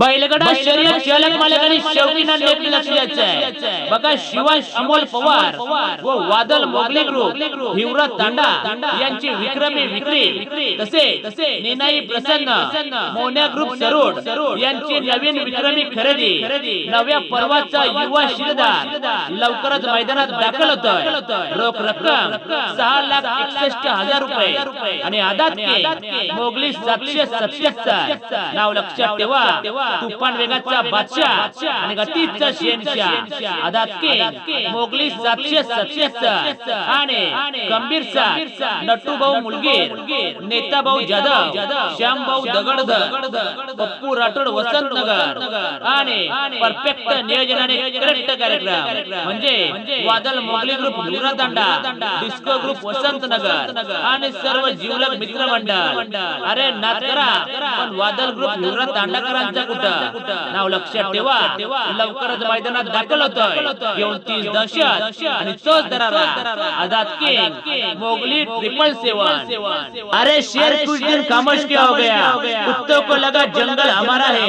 बैलगडा शर्यत चालक मालकांनी शौकीना नेमकी लक्ष द्यायचं आहे बघा शिवांश अमोल पवार व वादल मोगले ग्रुप हिवरा तांडा यांची विक्रमी विक्री. तसे तसे निनाई प्रसन्न मोन्या ग्रुप सरोड यांची नवीन विक्रमी खरेदी. नव्या पर्वाचा युवा शिरदार. लवकरच मैदानात दाखल होतोय. रोख रक्कम सहा लाख एकसष्ट हजार रुपये. आणि आदात मोगली सातशे सत्याहत्तर. नाव लक्षात ठेवा. तुफान वेगाचा बादशाह आणि गतीचा शेनशाह आदात के मोगली सातशे सत्याहत्तर आणि गंभीरचा नटू भाऊ मुलगीर नेता भाऊ जाधव श्याम भाऊ दगडधर पप्पू राठोड वसंत नगर आणि परफेक्ट नियोजनाने करेक्ट कार्यक्रम म्हणजे वादल Mowgli group Hiwara Tanda disco group Vasant Nagar आणि सर्व जीवलक मित्र मंडळ अरे नात करा पण वादल ग्रुप हिवरा तांडाकरांचा कुठं? नाव लक्षात ठेवा. लवकरच मैदानात दाखल होतोय. येऊन तीस दहशत आणि चोच दरारा. Azad king Mowgli triple seven अरे शेर कुछ दिन खामोश क्या हो गया. कुत्तों को लगा जंगल हमारा है.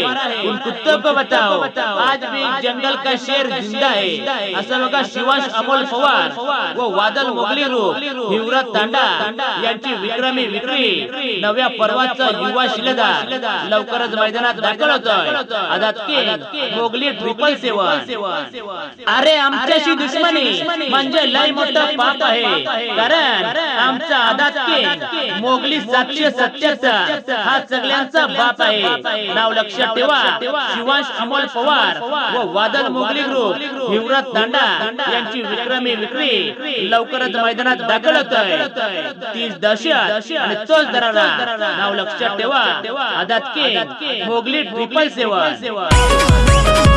उन कुत्तों को बताओ. आज भी जंगल का शेर जिंदा है. असं बघा शिवांश अमोल पवार. व वादल मोगली रूप हिवरत तांडा यांची विक्रमी विक्री नव्या पर्वाचा युवा शिलेदार. लवकरच मैदानात दाखल होतो आदात के मोगली ट्रिपल सेवन अरे आमच्याशी दुश्मनी. म्हणजे लय मोठं पाप आहे. कारण आमचा आदात के मोगली सातशे सत्याहत्तर हा सगळ्यांचा बाप आहे. नाव लक्षात ठेवा. शिवांश अमोल पवार व वादल मोगली ग्रुप. हिवरत तांडा यांची विक्रमी विक्री. लवकरच मैदानात दाखल होतोय. तीस दशक आणि तोच दरारा. नाव लक्षात ठेवा. आदात के मोगली ट्रिपल મોબાઈલ સેવા સેવા